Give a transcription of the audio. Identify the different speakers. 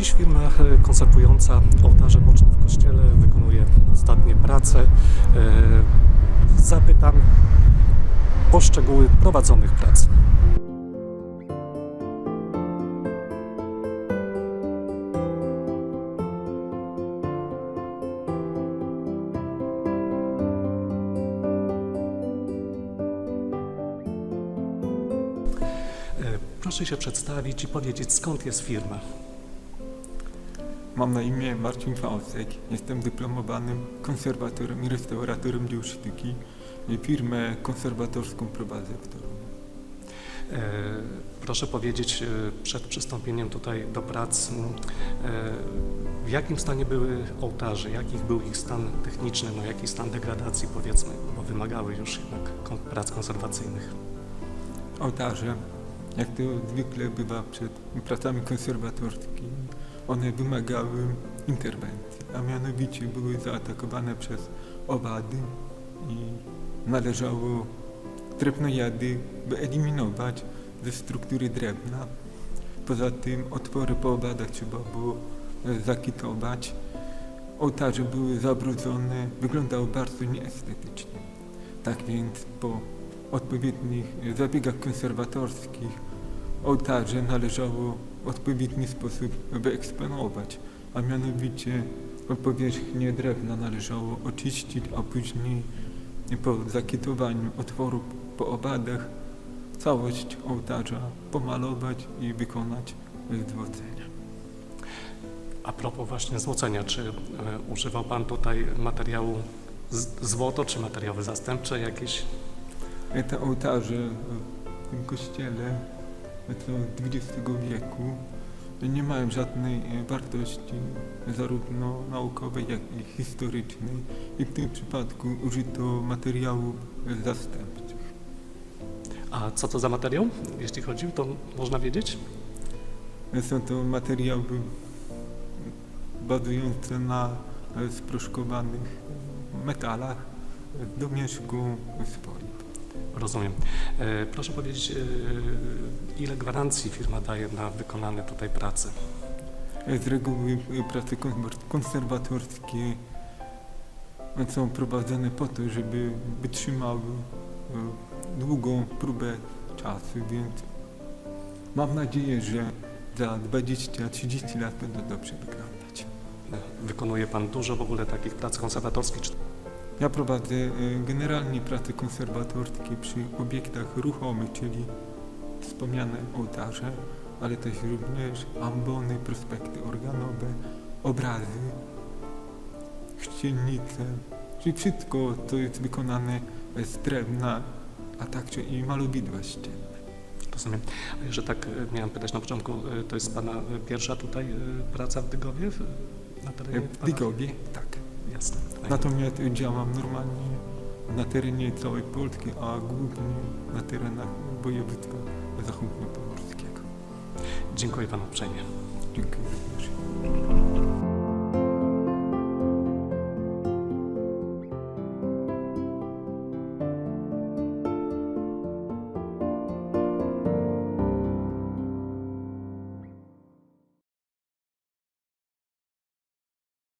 Speaker 1: e, konserwująca ołtarze boczne w kościele wykonuje ostatnie prace. E, Zapytam o szczegóły prowadzonych prac. E, Proszę się przedstawić i powiedzieć, skąd jest firma.
Speaker 2: Mam na imię Marcin Fausek. Jestem dyplomowanym konserwatorem i restauratorem dzieł sztuki. Firmę konserwatorską prowadzę w Toruniu.
Speaker 1: E, Proszę powiedzieć e, przed przystąpieniem tutaj do prac, e, w jakim stanie były ołtarze, jaki był ich stan techniczny, no jaki stan degradacji powiedzmy, bo wymagały już jednak prac konserwacyjnych.
Speaker 2: Ołtarze, jak to zwykle bywa przed pracami konserwatorskimi, one wymagały interwencji, a mianowicie były zaatakowane przez owady i należało drewnojady wyeliminować ze struktury drewna. Poza tym otwory po owadach trzeba było zakitować. Ołtarze były zabrudzone, wyglądały bardzo nieestetycznie. Tak więc po odpowiednich zabiegach konserwatorskich ołtarze należało w odpowiedni sposób wyeksponować, a mianowicie powierzchnię drewna należało oczyścić, a później po zakitowaniu otworu po owadach całość ołtarza pomalować i wykonać złocenia.
Speaker 1: A propos właśnie złocenia, czy e, używał Pan tutaj materiału złoto, czy materiały zastępcze jakieś?
Speaker 2: Te ołtarze w tym kościele to XX wieku nie mają żadnej e, wartości zarówno naukowej, jak i historycznej i w tym przypadku użyto materiałów e, zastępczych.
Speaker 1: A co to za materiał, jeśli chodzi, to można wiedzieć?
Speaker 2: Są to materiały bazujące na e, sproszkowanych metalach do mieszku swoim.
Speaker 1: Rozumiem. E, Proszę powiedzieć, e, ile gwarancji firma daje na wykonane tutaj prace?
Speaker 2: Z reguły e, prace konser- konserwatorskie są prowadzone po to, żeby wytrzymały e, długą próbę czasu, więc mam nadzieję, że za 20-30 lat będą dobrze wyglądać.
Speaker 1: E, Wykonuje Pan dużo w ogóle takich prac konserwatorskich?
Speaker 2: Ja prowadzę e, generalnie prace konserwatorskie przy obiektach ruchomych, czyli wspomniane ołtarze, ale też również ambony, prospekty organowe, obrazy, chrzcielnice, czyli wszystko, co jest wykonane z drewna, a także i malowidła ścienne.
Speaker 1: Rozumiem. A jeszcze tak e, miałem pytać na początku, e, to jest Pana pierwsza tutaj praca w Dygowie? w- Na terenie
Speaker 2: W Dygowie, tak.
Speaker 1: Jasne.
Speaker 2: Natomiast działam normalnie na terenie całej Polski, a głównie na terenach województwa zachodniopomorskiego.
Speaker 1: Dziękuję Panu uprzejmie.
Speaker 2: Dziękuję również.